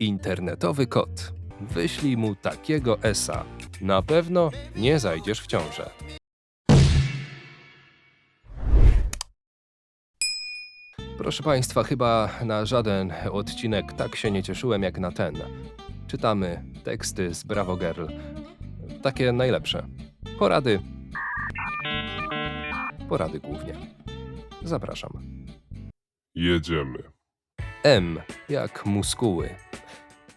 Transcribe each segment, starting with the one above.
Internetowy kot. Wyślij mu takiego esa. Na pewno nie zajdziesz w ciążę. Proszę Państwa, chyba na żaden odcinek tak się nie cieszyłem jak na ten. Czytamy teksty z Bravo Girl. Takie najlepsze. Porady. Porady głównie. Zapraszam. Jedziemy. M jak muskuły.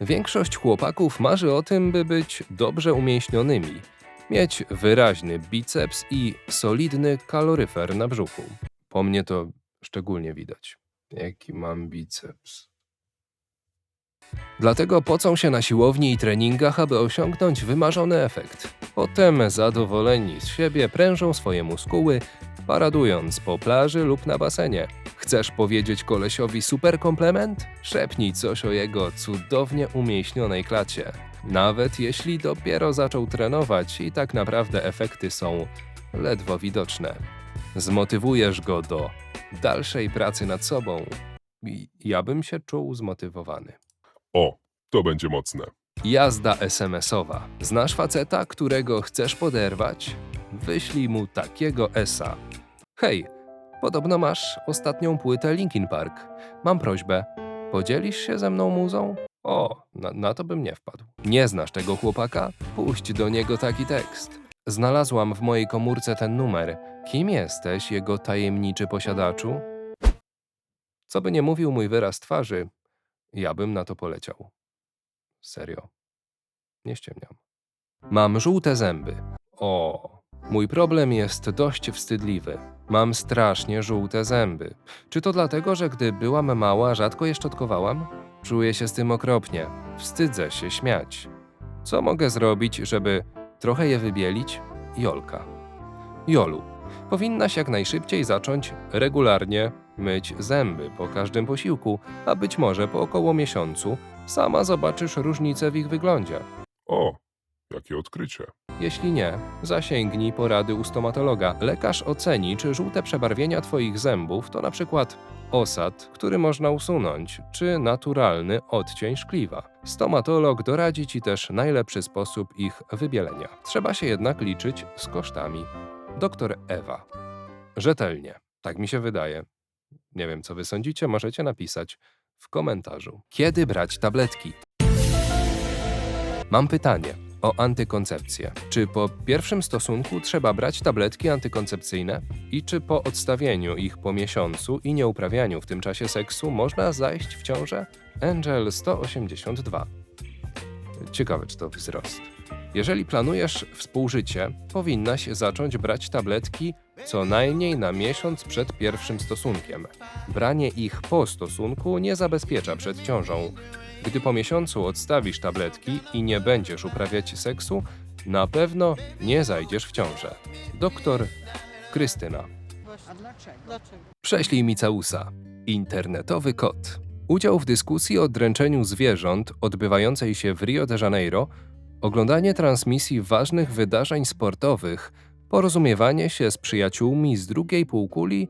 Większość chłopaków marzy o tym, by być dobrze umięśnionymi, mieć wyraźny biceps i solidny kaloryfer na brzuchu. Po mnie to szczególnie widać. Jaki mam biceps. Dlatego pocą się na siłowni i treningach, aby osiągnąć wymarzony efekt. Potem zadowoleni z siebie prężą swoje muskuły, paradując po plaży lub na basenie. Chcesz powiedzieć kolesiowi super komplement? Szepnij coś o jego cudownie umięśnionej klacie. Nawet jeśli dopiero zaczął trenować i tak naprawdę efekty są ledwo widoczne. Zmotywujesz go do dalszej pracy nad sobą. I ja bym się czuł zmotywowany. O, to będzie mocne. Jazda SMS-owa. Znasz faceta, którego chcesz poderwać? Wyślij mu takiego esa. Hej, podobno masz ostatnią płytę Linkin Park. Mam prośbę. Podzielisz się ze mną muzą? O, na, na to bym nie wpadł. Nie znasz tego chłopaka? Puść do niego taki tekst. Znalazłam w mojej komórce ten numer. Kim jesteś, jego tajemniczy posiadaczu? Co by nie mówił mój wyraz twarzy, ja bym na to poleciał. Serio. Nie ściemniam. Mam żółte zęby. O, mój problem jest dość wstydliwy. Mam strasznie żółte zęby. Czy to dlatego, że gdy byłam mała, rzadko je szczotkowałam? Czuję się z tym okropnie. Wstydzę się śmiać. Co mogę zrobić, żeby trochę je wybielić? Jolka. Jolu, powinnaś jak najszybciej zacząć regularnie myć zęby po każdym posiłku, a być może po około miesiącu sama zobaczysz różnicę w ich wyglądzie. O, jakie odkrycie. Jeśli nie, zasięgnij porady u stomatologa. Lekarz oceni, czy żółte przebarwienia Twoich zębów to na przykład osad, który można usunąć, czy naturalny odcień szkliwa. Stomatolog doradzi Ci też najlepszy sposób ich wybielenia. Trzeba się jednak liczyć z kosztami. Doktor Ewa. Rzetelnie, tak mi się wydaje. Nie wiem, co Wy sądzicie, możecie napisać w komentarzu. Kiedy brać tabletki? Mam pytanie o antykoncepcję. Czy po pierwszym stosunku trzeba brać tabletki antykoncepcyjne? I czy po odstawieniu ich po miesiącu i nieuprawianiu w tym czasie seksu można zajść w ciążę? Angel 182. Ciekawe, czy to wzrost. Jeżeli planujesz współżycie, powinnaś zacząć brać tabletki co najmniej na miesiąc przed pierwszym stosunkiem. Branie ich po stosunku nie zabezpiecza przed ciążą. Gdy po miesiącu odstawisz tabletki i nie będziesz uprawiać seksu, na pewno nie zajdziesz w ciążę. Doktor Krystyna. A? Prześlij mi całusa. Internetowy kot. Udział w dyskusji o dręczeniu zwierząt odbywającej się w Rio de Janeiro, oglądanie transmisji ważnych wydarzeń sportowych, porozumiewanie się z przyjaciółmi z drugiej półkuli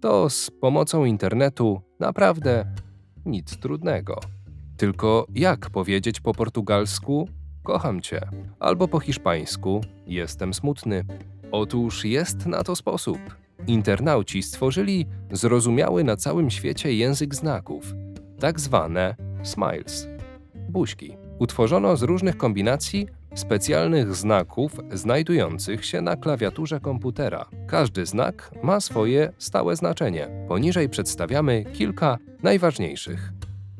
to z pomocą internetu naprawdę nic trudnego. Tylko jak powiedzieć po portugalsku kocham cię, albo po hiszpańsku jestem smutny. Otóż jest na to sposób. Internauci stworzyli zrozumiały na całym świecie język znaków, tak zwane smiles, buźki. Utworzono z różnych kombinacji specjalnych znaków znajdujących się na klawiaturze komputera. Każdy znak ma swoje stałe znaczenie. Poniżej przedstawiamy kilka najważniejszych.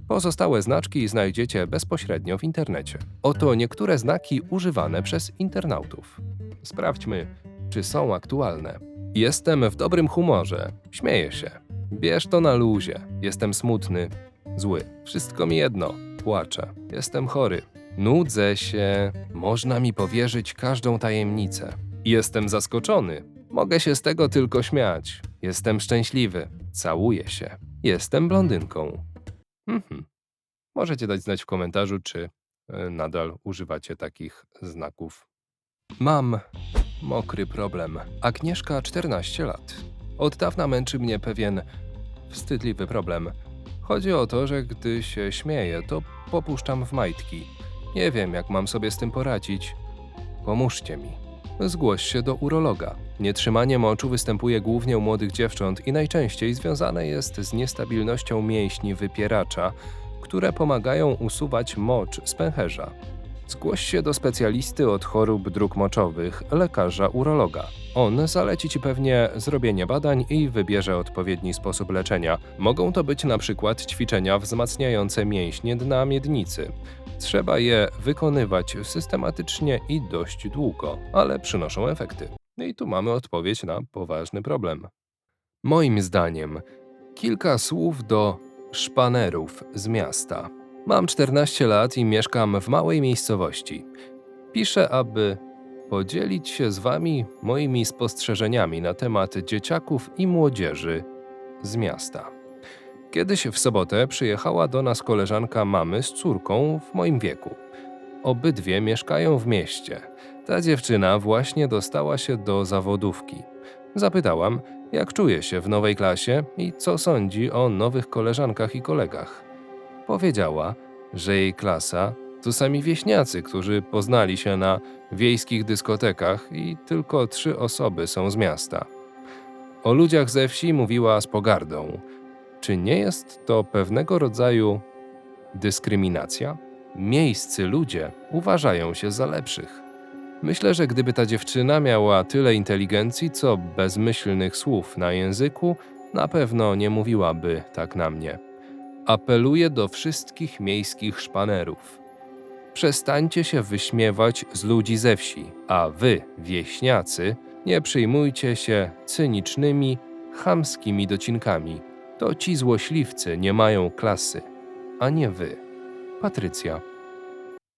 Pozostałe znaczki znajdziecie bezpośrednio w internecie. Oto niektóre znaki używane przez internautów. Sprawdźmy, czy są aktualne. Jestem w dobrym humorze, śmieję się. Bierz to na luzie. Jestem smutny, zły. Wszystko mi jedno, płaczę. Jestem chory. Nudzę się. Można mi powierzyć każdą tajemnicę. Jestem zaskoczony. Mogę się z tego tylko śmiać. Jestem szczęśliwy. Całuję się. Jestem blondynką. Mhm. Możecie dać znać w komentarzu, czy e, nadal używacie takich znaków. Mam mokry problem. Agnieszka, 14 lat. Od dawna męczy mnie pewien wstydliwy problem. Chodzi o to, że gdy się śmieję, to popuszczam w majtki. Nie wiem, jak mam sobie z tym poradzić. Pomóżcie mi. Zgłoś się do urologa. Nietrzymanie moczu występuje głównie u młodych dziewcząt i najczęściej związane jest z niestabilnością mięśni wypieracza, które pomagają usuwać mocz z pęcherza. Zgłoś się do specjalisty od chorób dróg moczowych, lekarza urologa. On zaleci ci pewnie zrobienie badań i wybierze odpowiedni sposób leczenia. Mogą to być na przykład ćwiczenia wzmacniające mięśnie dna miednicy. Trzeba je wykonywać systematycznie i dość długo, ale przynoszą efekty. No I tu mamy odpowiedź na poważny problem. Moim zdaniem, kilka słów do szpanerów z miasta. Mam 14 lat i mieszkam w małej miejscowości. Piszę, aby podzielić się z Wami moimi spostrzeżeniami na temat dzieciaków i młodzieży z miasta. Kiedyś w sobotę przyjechała do nas koleżanka mamy z córką w moim wieku. Obydwie mieszkają w mieście. Ta dziewczyna właśnie dostała się do zawodówki. Zapytałam, jak czuje się w nowej klasie i co sądzi o nowych koleżankach i kolegach. Powiedziała, że jej klasa to sami wieśniacy, którzy poznali się na wiejskich dyskotekach i tylko trzy osoby są z miasta. O ludziach ze wsi mówiła z pogardą. Czy nie jest to pewnego rodzaju dyskryminacja? Miejscy ludzie uważają się za lepszych. Myślę, że gdyby ta dziewczyna miała tyle inteligencji, co bezmyślnych słów na języku, na pewno nie mówiłaby tak na mnie. Apeluję do wszystkich miejskich szpanerów. Przestańcie się wyśmiewać z ludzi ze wsi, a wy, wieśniacy, nie przyjmujcie się cynicznymi, chamskimi docinkami. To ci złośliwcy nie mają klasy, a nie wy. Patrycja.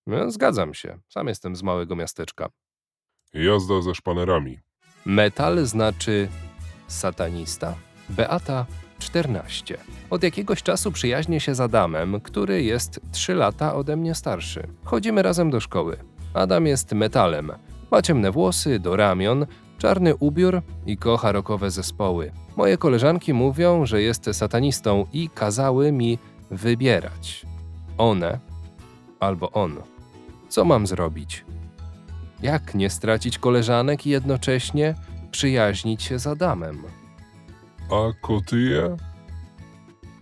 No, zgadzam się, sam jestem z małego miasteczka. Jazda ze szpanerami. Metal znaczy satanista. Beata 14. Od jakiegoś czasu przyjaźnię się z Adamem, który jest 3 lata ode mnie starszy. Chodzimy razem do szkoły. Adam jest metalem. Ma ciemne włosy do ramion, czarny ubiór i kocha rokowe zespoły. Moje koleżanki mówią, że jest satanistą i kazały mi wybierać. One albo on. Co mam zrobić? Jak nie stracić koleżanek i jednocześnie przyjaźnić się z Adamem? A kotyje?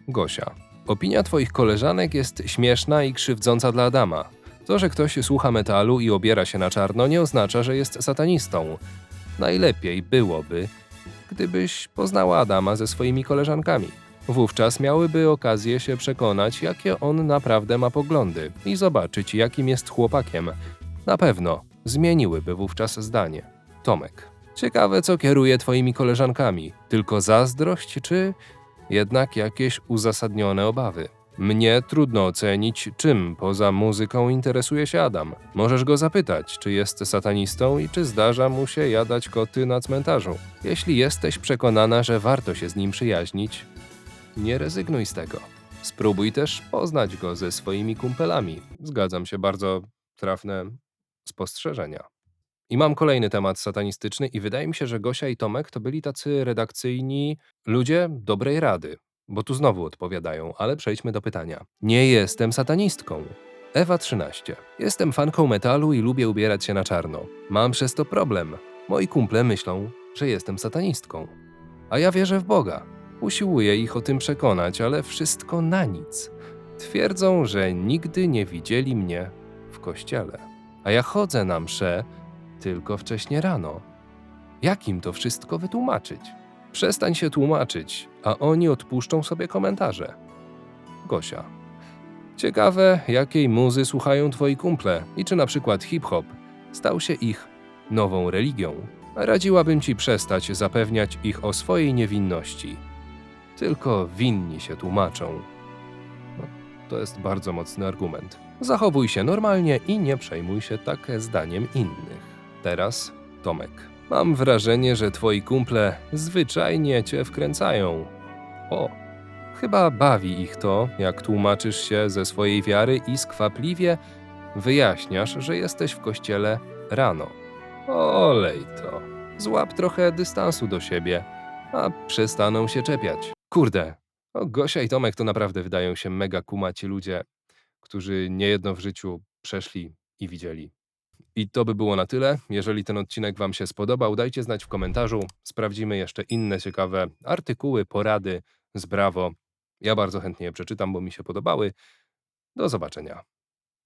Gosia. Opinia twoich koleżanek jest śmieszna i krzywdząca dla Adama. To, że ktoś słucha metalu i obiera się na czarno, nie oznacza, że jest satanistą. Najlepiej byłoby, gdybyś poznała Adama ze swoimi koleżankami. Wówczas miałyby okazję się przekonać, jakie on naprawdę ma poglądy i zobaczyć, jakim jest chłopakiem. Na pewno zmieniłyby wówczas zdanie. Tomek. Ciekawe, co kieruje twoimi koleżankami. Tylko zazdrość, czy jednak jakieś uzasadnione obawy? Mnie trudno ocenić, czym poza muzyką interesuje się Adam. Możesz go zapytać, czy jest satanistą i czy zdarza mu się jadać koty na cmentarzu. Jeśli jesteś przekonana, że warto się z nim przyjaźnić, nie rezygnuj z tego. Spróbuj też poznać go ze swoimi kumpelami. Zgadzam się, bardzo trafne spostrzeżenia. I mam kolejny temat satanistyczny, i wydaje mi się, że Gosia i Tomek to byli tacy redakcyjni ludzie dobrej rady, bo tu znowu odpowiadają, ale przejdźmy do pytania. Nie jestem satanistką. Ewa 13. Jestem fanką metalu i lubię ubierać się na czarno. Mam przez to problem. Moi kumple myślą, że jestem satanistką. A ja wierzę w Boga. Usiłuję ich o tym przekonać, ale wszystko na nic. Twierdzą, że nigdy nie widzieli mnie w kościele. A ja chodzę na msze tylko wcześnie rano. Jak im to wszystko wytłumaczyć? Przestań się tłumaczyć, a oni odpuszczą sobie komentarze. Gosia. Ciekawe, jakiej muzy słuchają twoi kumple i czy na przykład hip-hop stał się ich nową religią. Radziłabym ci przestać zapewniać ich o swojej niewinności. Tylko winni się tłumaczą. No, to jest bardzo mocny argument. Zachowuj się normalnie i nie przejmuj się tak zdaniem innych. Teraz Tomek. Mam wrażenie, że twoi kumple zwyczajnie cię wkręcają. O, chyba bawi ich to, jak tłumaczysz się ze swojej wiary i skwapliwie wyjaśniasz, że jesteś w kościele rano. Olej to. Złap trochę dystansu do siebie, a przestaną się czepiać. Kurde, O, Gosia i Tomek to naprawdę wydają się mega kumaci ludzie, którzy niejedno w życiu przeszli i widzieli. I to by było na tyle. Jeżeli ten odcinek Wam się spodobał, dajcie znać w komentarzu. Sprawdzimy jeszcze inne ciekawe artykuły, porady z Brawo. Ja bardzo chętnie je przeczytam, bo mi się podobały. Do zobaczenia.